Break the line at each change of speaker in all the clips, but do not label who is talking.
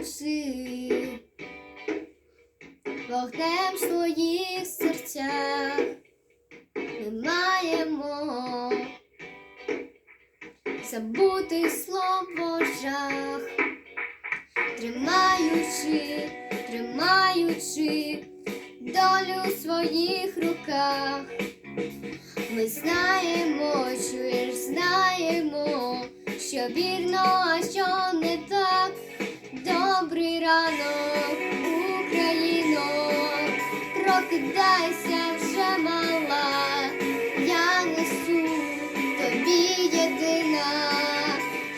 палаючи вогнем своїх серцях ми маємо забути слово жах, тримаючи, тримаючи долю в своїх руках, ми знаємо, чуєш, знаємо, що вірно, а що. Прокидайся вже мала, я несу тобі єдина,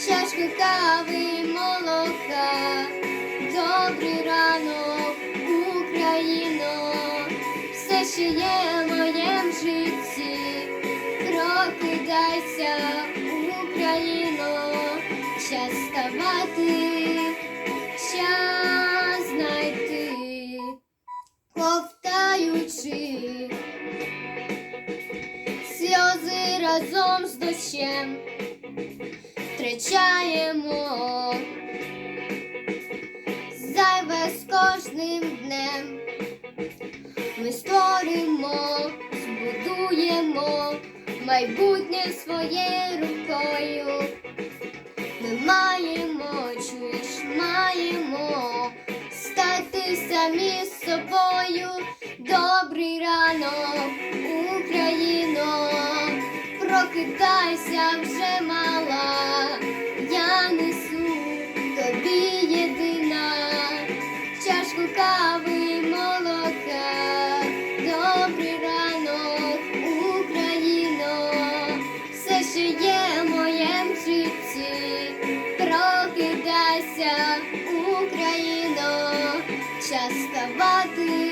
чашку кави молока. Добрий ранок, Україно, все ще є в моєму житті. Прокидайся, Україно, час ставати, разом з дощем, втрачаємо зайве з кожним днем. Ми створимо, збудуємо майбутнє своєю рукою. Ми маємо, чуєш, маємо стати самі з собою. Добрий ранок, Україно, прокидайся вже мала, я несу тобі єдина чашку кави молока. Добрий ранок, Україно, все, що є в моєму житті. Прокидайся, Україно, час ставати,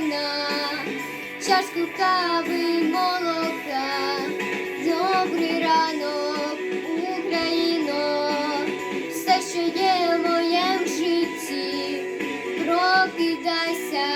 чашку кави молока. Добрий ранок, Україно, все, що є в моєму житті, прокидайся,